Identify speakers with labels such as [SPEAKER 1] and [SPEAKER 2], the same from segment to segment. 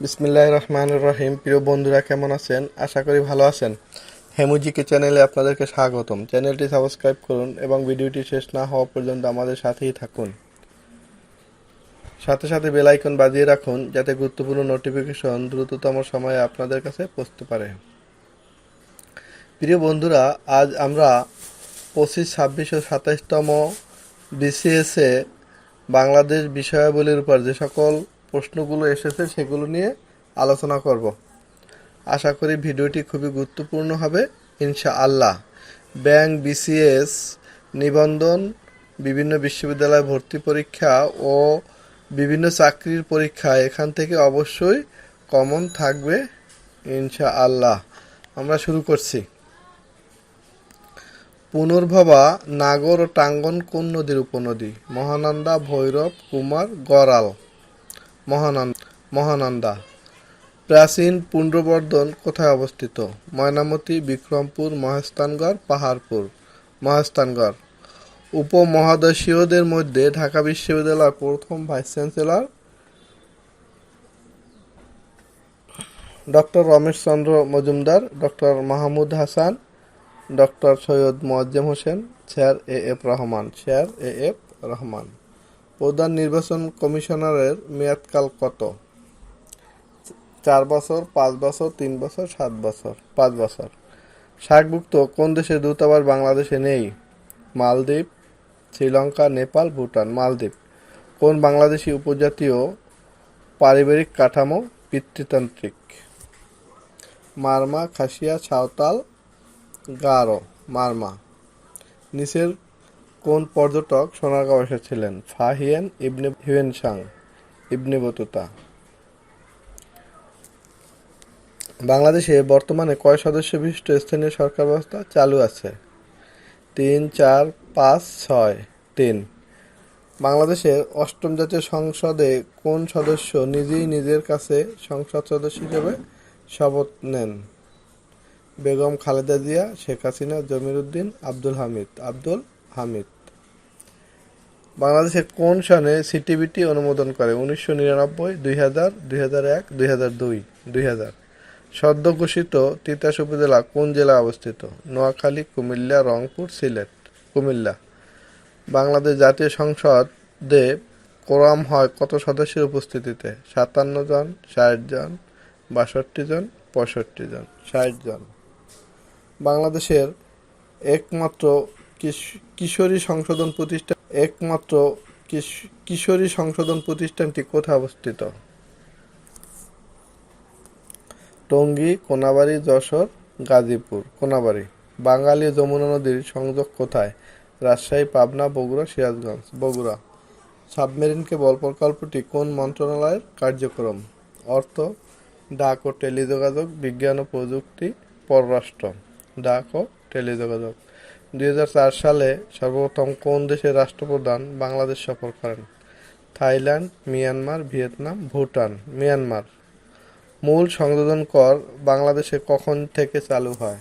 [SPEAKER 1] বিসমিল্লাহ রহমান রহিম প্রিয় বন্ধুরা, কেমন আছেন? আশা করি ভালো আছেন। হেমুজিকে চ্যানেলে আপনাদেরকে স্বাগতম। চ্যানেলটি সাবস্ক্রাইব করুন এবং ভিডিওটি শেষ না হওয়া পর্যন্ত আমাদের সাথেই থাকুন। সাথে সাথে বেল আইকন বাজিয়ে রাখুন, যাতে গুরুত্বপূর্ণ নোটিফিকেশন দ্রুততম সময়ে আপনাদের কাছে পৌঁছতে পারে। প্রিয় বন্ধুরা, আজ আমরা পঁচিশ, ছাব্বিশ ও সাতাইশতম বিসিএসে বাংলাদেশ বিষয়াবলীর উপর যে সকল প্রশ্নগুলো এসেছে সেগুলো নিয়ে আলোচনা করব। আশা করি ভিডিওটি খুবই গুরুত্বপূর্ণ হবে। ইনশা আল্লাহ ব্যাংক, বিসিএস, নিবন্ধন, বিভিন্ন বিশ্ববিদ্যালয় ভর্তি পরীক্ষা ও বিভিন্ন চাকরির পরীক্ষা এখান থেকে অবশ্যই কমন থাকবে ইনশা আল্লাহ আমরা শুরু করছি। পুনর্ভবা নাগর ও টাঙ্গন কোন নদীর উপনদী? মহানন্দা, ভৈরব, কুমার, গড়াল। মহানন্দা মহানন্দা। প্রাচীন পুণ্ড্রবর্ধন কোথায় অবস্থিত? ময়নামতি, বিক্রমপুর মহেস্তানগড় পাহাড়পুর। মহেস্তানগড় উপমহাদেশীয়দের মধ্যে ঢাকা বিশ্ববিদ্যালয়ের প্রথম vice chancellor doctor Rameshchandra Majumdar, doctor Mahmud Hasan, doctor Syed Moazzem Hossain, sir A F Rahman. Sir A F Rahman. প্রধান নির্বাচন কমিশনারের মেয়াদকাল কত? চার বছর, পাঁচ বছর, তিন বছর, সাত বছর, পাঁচ বছর। সার্কভুক্ত কোন দেশের দূতাবাস বাংলাদেশে নেই? মালদ্বীপ, শ্রীলঙ্কা, নেপাল, ভুটান। মালদ্বীপ, কোন বাংলাদেশি উপজাতীয় পারিবারিক কাঠামো পিতৃতান্ত্রিক? মারমা, খাসিয়া, সাঁওতাল, গারো। মারমা, নিচের কোন পর্যটক সোনারগাঁও এসেছিলেন? Fahien, Ibn Hiuen Tsang Ibn Battuta. বাংলাদেশে বর্তমানে কয় সদস্য বিশিষ্ট স্থানীয় সরকার ব্যবস্থা চালু আছে? তিন, চার, পাঁচ, ছয়, তিন। বাংলাদেশের অষ্টম জাতীয় সংসদে কোন সদস্য নিজেই নিজের কাছে সংসদ সদস্য হিসেবে শপথ নেন? বেগম খালেদা জিয়া, শেখ হাসিনা, জমির উদ্দিন, আব্দুল হামিদ। আব্দুল হামিদ। বাংলাদেশের কোন সনে সিটিবিটি অনুমোদন করে? উনিশশো নিরানব্বই, দুই হাজার দুই হাজার এক, দুই হাজার দুই দুই হাজার। সদ্য ঘোষিত তিতাস উপজেলা কোন জেলায় অবস্থিত? নোয়াখালী, কুমিল্লা, রংপুর, সিলেট, কুমিল্লা। বাংলাদেশ জাতীয় সংসদে কোরাম হয় কত সদস্যের উপস্থিতিতে? সাতান্ন জন, ষাট জন, বাষট্টি জন, পঁয়ষট্টি জন, ষাট জন। বাংলাদেশের একমাত্র কিশোরী সংশোধন প্রতিষ্ঠান, একমাত্র কিশ- কিশোরী সংশোধন প্রতিষ্ঠানটি কোথায় অবস্থিত? টঙ্গী, কোনাবাড়ি, যশোর, গাজীপুর। কোনাবাড়ি, বাঙালি যমুনা নদীর সংযোগ কোথায়? রাজশাহী, পাবনা, বগুড়া, সিরাজগঞ্জ। বগুড়া, সাবমেরিন কেবল প্রকল্পটি কোন মন্ত্রণালয়ের কার্যক্রম? অর্থ, ডাক ও টেলিযোগাযোগ, বিজ্ঞান ও প্রযুক্তি, পররাষ্ট্র। ডাক ও টেলিযোগাযোগ। দুই হাজার চার সালে সর্বপ্রথম কোন দেশের রাষ্ট্রপ্রধান বাংলাদেশ সফর করেন? Thailand, Myanmar, Vietnam, Bhutan, Myanmar. মূল সংযোজন কর বাংলাদেশে কখন থেকে চালু হয়?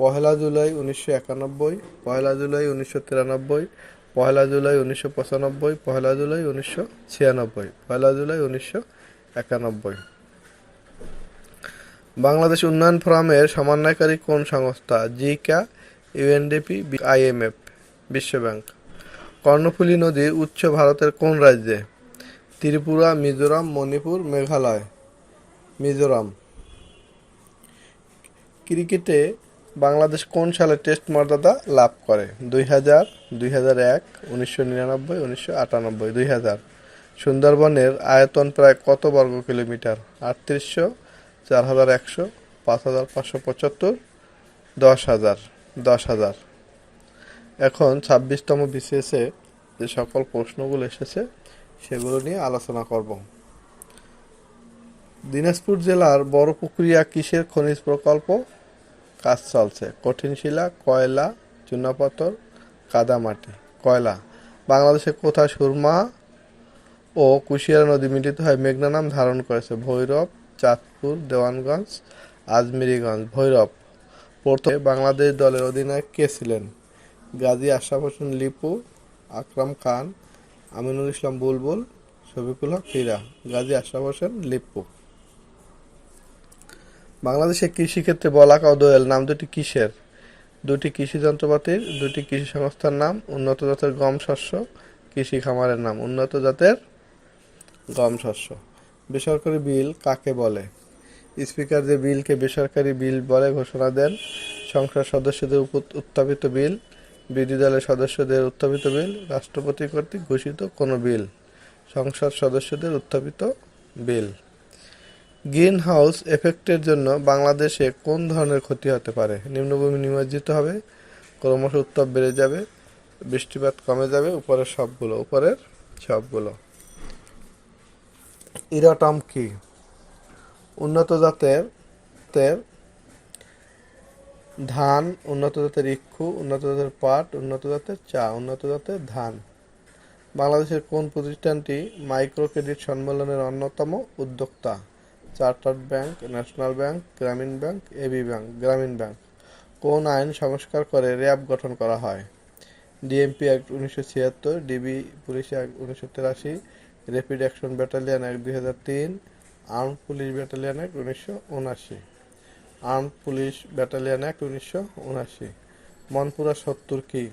[SPEAKER 1] পহেলা জুলাই উনিশশো একানব্বই, পহেলা জুলাই উনিশশো তিরানব্বই, পহেলা জুলাই উনিশশো পঁচানব্বই, পহেলা জুলাই উনিশশো ছিয়ানব্বই, পহেলা জুলাই উনিশশো একানব্বই। বাংলাদেশ উন্নয়ন ফোরামের সমন্বয়কারী কোন সংস্থা? জিকা ইউএনডিপি, আইএমএফ, বিশ্বব্যাংক। কর্ণফুলী নদীর উচ্চ ভারতের কোন রাজ্যে? ত্রিপুরা, মিজোরাম, মণিপুর, মেঘালয়। মিজোরাম। ক্রিকেটে বাংলাদেশ কোন সালে টেস্ট মর্যাদা লাভ করে? দুই হাজার দুই হাজার এক, উনিশশো নিরানব্বই, উনিশশো আটানব্বই, দুই হাজার। সুন্দরবনের আয়তন প্রায় কত বর্গ কিলোমিটার? আটত্রিশশো, চার হাজার একশো, পাঁচ হাজার পাঁচশো পঁচাত্তর, দশ হাজার। দশ হাজার। এখন ছাব্বিশতম বিসিএসে যে সকল প্রশ্নগুলো এসেছে, সেগুলো নিয়ে আলোচনা করব। দিনাজপুর জেলার বড় পুকুরিয়া কিসের খনিজ প্রকল্প? কাজ চলছে। কঠিন শিলা কয়লা, চুনাপাথর, কাদামাটি। কয়লা। বাংলাদেশে কোথায় সুরমা ও কুশিয়ারা নদী মিলিত হয়? মেঘনা নাম ধারণ করেছে। ভৈরব, চাঁদপুর, দেওয়ানগঞ্জ, আজমিরিগঞ্জ। ভৈরব। প্রথমে বাংলাদেশ দলের অধিনায়ক কে ছিলেন? গাজী আশরাফ হোসেন, লিপু, আকরাম খান, আমিনুল ইসলাম বুলবুল, শফিকুল হক, ফিরা। গাজী আশরাফ হোসেন, লিপু। বাংলাদেশে কৃষিক্ষেত্রে বলাকা ও দোয়েল, নাম দুটি কিসের দুটি কৃষি যন্ত্রপাতির, দুটি কৃষি সংস্থার নাম, উন্নত জাতের গম শস্য, কৃষি খামারের নাম, উন্নত জাতের গম শস্য। বেসরকারি বিল কাকে বলে? স্পিকার যে বিলকে বেসরকারি বিল বলে ঘোষণা দেন, সংসদ সদস্যদের উত্থাপিত বিল, বিরোধী দলের সদস্যদের উত্থাপিত বিল, রাষ্ট্রপতি কর্তৃক ঘোষিত কোনো বিল, সংসদ সদস্যদের উত্থাপিত বিল। গ্রিন হাউস এফেক্টের জন্য বাংলাদেশে কোন ধরনের ক্ষতি হতে পারে? নিম্নভূমি নিমজ্জিত হবে, ক্রমশ উত্তাপ বেড়ে যাবে, বৃষ্টিপাত কমে যাবে, উপরের সবগুলো উপরের সবগুলো। ইরাটম কি? উন্নত জাতের জাতের ধান, উন্নত জাতের ইক্ষু, উন্নত জাতের পাট, উন্নত জাতের চা, উন্নত জাতের ধান। বাংলাদেশের কোন প্রতিষ্ঠানটি মাইক্রো ক্রেডিট সম্মেলনের অন্যতম উদ্যোক্তা? Chartered bank, national bank, Grameen bank AB bank, Grameen bank. কোন আইন সংস্কার করে র্যাব গঠন করা হয়? ডিএমপি অ্যাক্ট উনিশশো ছিয়াত্তর, ডিবি পুলিশ অ্যাক্ট উনিশশো তেরাশি, র্যাপিড অ্যাকশন ব্যাটালিয়ান অ্যাক্ট দুই হাজার তিন আর্ম পুলিশ ব্যাটালিয়ান অ্যাক্ট উনিশশো উনআশি। আর্ম পুলিশ ব্যাটালিয়ান অ্যাক্ট উনিশশো উনআশি। মনপুরা সত্তর কি?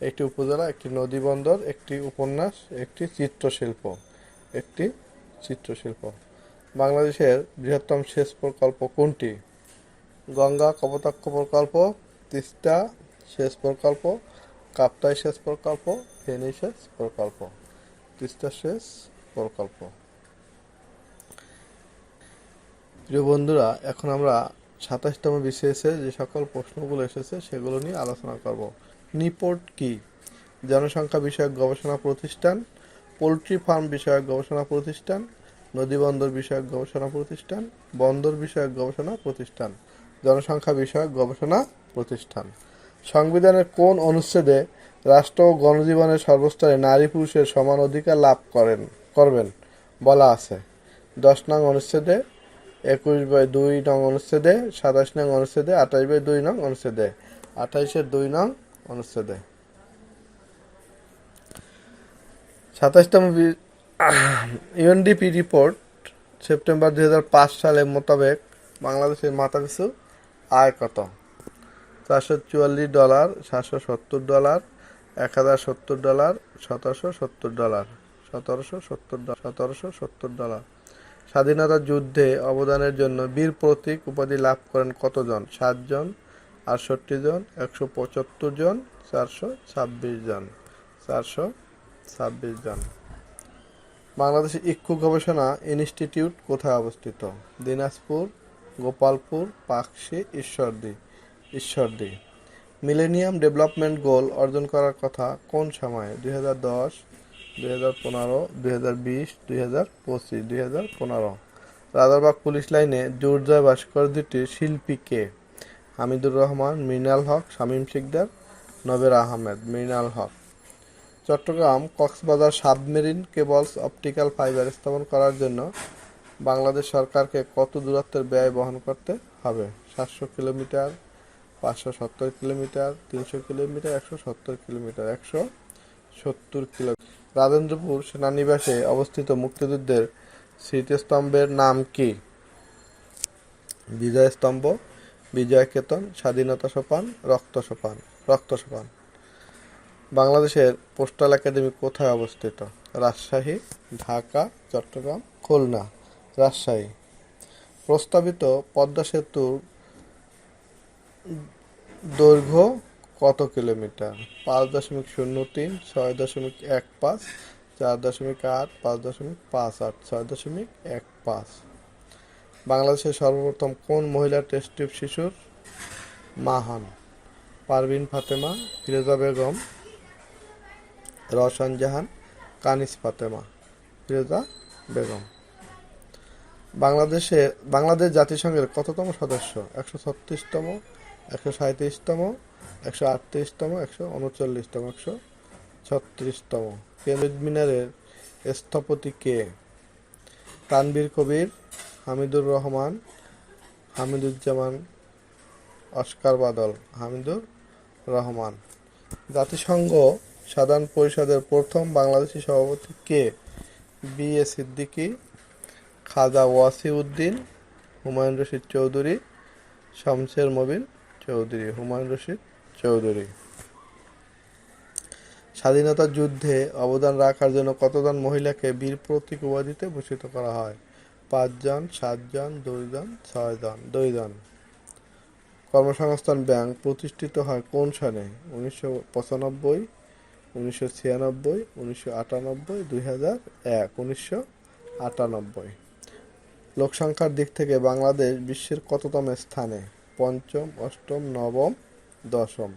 [SPEAKER 1] একটি উপজেলা, একটি নদী বন্দর, একটি উপন্যাস, একটি চিত্রশিল্প। একটি চিত্রশিল্প। বাংলাদেশের বৃহত্তম সেচ প্রকল্প কোনটি? গঙ্গা কপোতাক্ষ প্রকল্প, তিস্তা সেচ প্রকল্প, কাপ্তাই সেচ প্রকল্প, ফেনী সেচ প্রকল্প। তিস্তা সেচ প্রকল্প। প্রিয় বন্ধুরা, এখন আমরা সাতাশতম বিসিএসে যে সকল প্রশ্নগুলো এসেছে সেগুলো নিয়ে আলোচনা করব। নিপোর্ট কি? জনসংখ্যা বিষয়ক গবেষণা প্রতিষ্ঠান, পোলট্রি ফার্ম বিষয়ক গবেষণা প্রতিষ্ঠান, নদীবন্দর বিষয়ক গবেষণা প্রতিষ্ঠান, বন্দর বিষয়ক গবেষণা প্রতিষ্ঠান, জনসংখ্যা বিষয়ক গবেষণা প্রতিষ্ঠান। সংবিধানের কোন অনুচ্ছেদে রাষ্ট্র ও গণজীবনের সর্বস্তরে নারী পুরুষের সমান অধিকার লাভ করেন, করবেন বলা আছে। দশ নং অনুচ্ছেদে একুশ বাই দুই নং অনুচ্ছেদে, সাতাশ নং অনুচ্ছেদে, আঠাশ বাই দুই নং অনুচ্ছেদে। আঠাইশের দুই নং অনুচ্ছেদে। সাতাশতম ইউএনডিপি রিপোর্ট, সেপ্টেম্বর দুই সালের মোতাবেক বাংলাদেশের মাথাপিছু আয় কত? চারশো চুয়াল্লিশ ডলার, সাতশো সত্তর ডলার, এক হাজার সত্তর ডলার, সতেরোশো সত্তর ডলার, সতেরোশো সত্তর সতেরোশো সত্তর ডলার। স্বাধীনতা যুদ্ধে অবদানের জন্য বীর প্রতীক উপাধি লাভ করেন কতজন? সাতজন আটষট্টি জন, একশো পঁচাত্তর জন, চারশো ছাব্বিশ জন। চারশো ছাব্বিশ জন। বাংলাদেশ ইক্ষু গবেষণা ইনস্টিটিউট কোথায় অবস্থিত? Dinajpur, Gopalpur Pakshi Ishwardi. Ishwardi. Millennium development goal অর্জন করার কথা কোন সময়ে? দুই হাজার দশ দুই হাজার পনেরো, দুই হাজার বিশ, দুই হাজার পঁচিশ, দুই হাজার পনেরো। রাজারবাগ পুলিশ লাইনে দুর্জয় ভাস্কর্যটির শিল্পী কে? Hamidur Rahman, Mrinal Haque, Shamim Sikder, Novera Ahmed, Mrinal Haque. Chattogram Cox's Bazar submarine cables optical fibre স্থাপন করার জন্য বাংলাদেশ সরকারকে কত দূরত্বের ব্যয় বহন করতে হবে? সাতশো কিলোমিটার, পাঁচশো সত্তর কিলোমিটার, তিনশো কিলোমিটার, একশো সত্তর কিলোমিটার, একশো সত্তর কিলো রাজেন্দ্রপুর সেনানিবাসে অবস্থিত মুক্তিযুদ্ধের স্মৃতিস্তম্ভের নাম কি? বিজয় স্তম্ভ বিজয় কেতন স্বাধীনতা সোপান, রক্ত সোপান রক্ত সোপান। বাংলাদেশের পোস্টাল একাডেমি কোথায় অবস্থিত? রাজশাহী, ঢাকা, চট্টগ্রাম, খুলনা, রাজশাহী। প্রস্তাবিত পদ্মা সেতুর দৈর্ঘ্য কত কিলোমিটার? পাঁচ দশমিক শূন্য তিন, ছয় দশমিক এক পাঁচ, চার দশমিক আট, পাঁচ দশমিক পাঁচ আট, ছয় দশমিক এক পাঁচ। বাংলাদেশের সর্বপ্রথম কোন মহিলা টেস্ট টিউব শিশুর? মা হন পারভিন ফাতেমা, ফিরোজা বেগম রওশন জাহান, কানিস ফাতেমা, ফিরোজা বেগম। বাংলাদেশে বাংলাদেশ জাতিসংঘের কততম সদস্য? একশো ছত্রিশতম একশো সাঁত্রিশতম একশো আটত্রিশতম, একশো উনচল্লিশতম, একশো ছত্রিশতম। কেন্দ্রিক মিনারের স্থপতি কে? তানবীর কবির, হামিদুর রহমান, হামিদুজ্জামান, অস্কার বাদল, হামিদুর রহমান। জাতিসংঘ সাধারণ পরিষদের প্রথম বাংলাদেশি সভাপতি কে? বি. এ. সিদ্দিকী, খাজা ওয়াসিউদ্দিন, হুমায়ুন রশিদ চৌধুরী, শামসের মবিন চৌধুরী, হুমায়ুন রশিদ চৌধুরী। স্বাধীনতা যুদ্ধে অবদান রাখার জন্য কতজন মহিলাকে বীর প্রতীক উপাধিতে ভূষিত করা হয়? পাঁচজন, সাতজন, দুইজন, ছয়জন, দুইজন। কর্মসংস্থান ব্যাংক প্রতিষ্ঠিত হয় কোন সনে উনিশশো পঁচানব্বই, উনিশশো ছিয়ানব্বই, উনিশশো আটানব্বই, দুই হাজার এক, উনিশশো আটানব্বই। লোকসংখ্যার দিক থেকে বাংলাদেশ বিশ্বের কততম স্থানে? পঞ্চম, অষ্টম, নবম, দশম।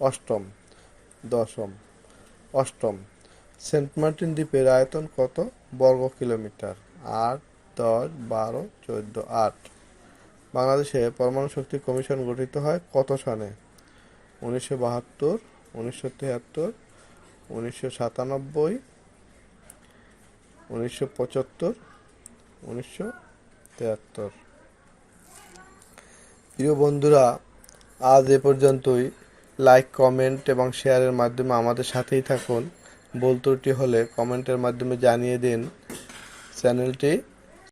[SPEAKER 1] অষ্টম দশম। অষ্টম, সেন্ট মার্টিন দ্বীপের আয়তন কত বর্গ কিলোমিটার? আট, দশ, বারো, চোদ্দ, আট। বাংলাদেশে পরমাণু শক্তি কমিশন গঠিত হয় কত সনে? উনিশশো বাহাত্তর, উনিশশো তিয়াত্তর, উনিশশো সাতানব্বই, উনিশশো পঁচাত্তর, উনিশশো তেহাত্তর প্রিয় বন্ধুরা, আজ এ পর্যন্তই। লাইক কমেন্ট এবং শেয়ারের মাধ্যমে আমাদের সাথেই থাকুন। বলতুটি হলে কমেন্টের মাধ্যমে জানিয়ে দিন। চ্যানেলটি